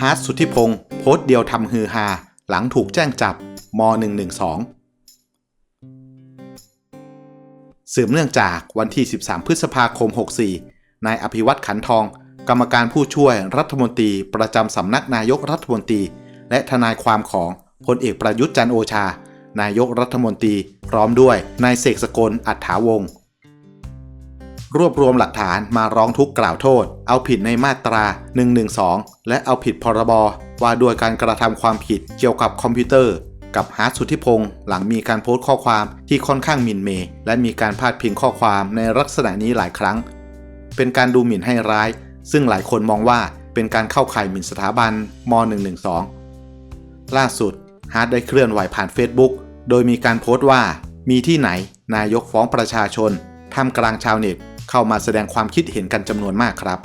ฮาร์ดสุทธิพงศ์โพสต์เดียวทำฮือฮา หลังถูกแจ้งจับม .112 สืบเนื่องจากวันที่ 13 พฤษภาคม 64 นายอภิวัตขันทอง กรรมการผู้ช่วยรัฐมนตรี ประจำสำนักนายกรัฐมนตรี และทนายความของพลเอกประยุทธ์จันโอชา นายกรัฐมนตรี พร้อมด้วยนายเสกสกลอัฏฐาวงศ์ รวบรวมหลักฐานมาร้องทุกข์กล่าวโทษ เอาผิดในมาตรา 112 และเอาผิดพรบว่าด้วยการกระทำความผิดเกี่ยวกับคอมพิวเตอร์ กับฮาร์ดสุทธิพงศ์หลังมีการโพสต์ข้อความที่ค่อนข้างมินเมย์และมีการพาดพิงข้อความในลักษณะนี้หลายครั้ง เป็นการดูหมิ่นให้ร้าย ซึ่งหลายคนมองว่าเป็นการเข้าข่ายหมิ่นสถาบันม .112 ล่าสุดฮาร์ดได้เคลื่อนไหวผ่าน Facebook โดยมีการโพสต์ว่า มีที่ไหนนายกฟ้องประชาชนท่ามกลางชาวเน็ต เข้ามาแสดงความคิดเห็นกันจำนวนมากครับ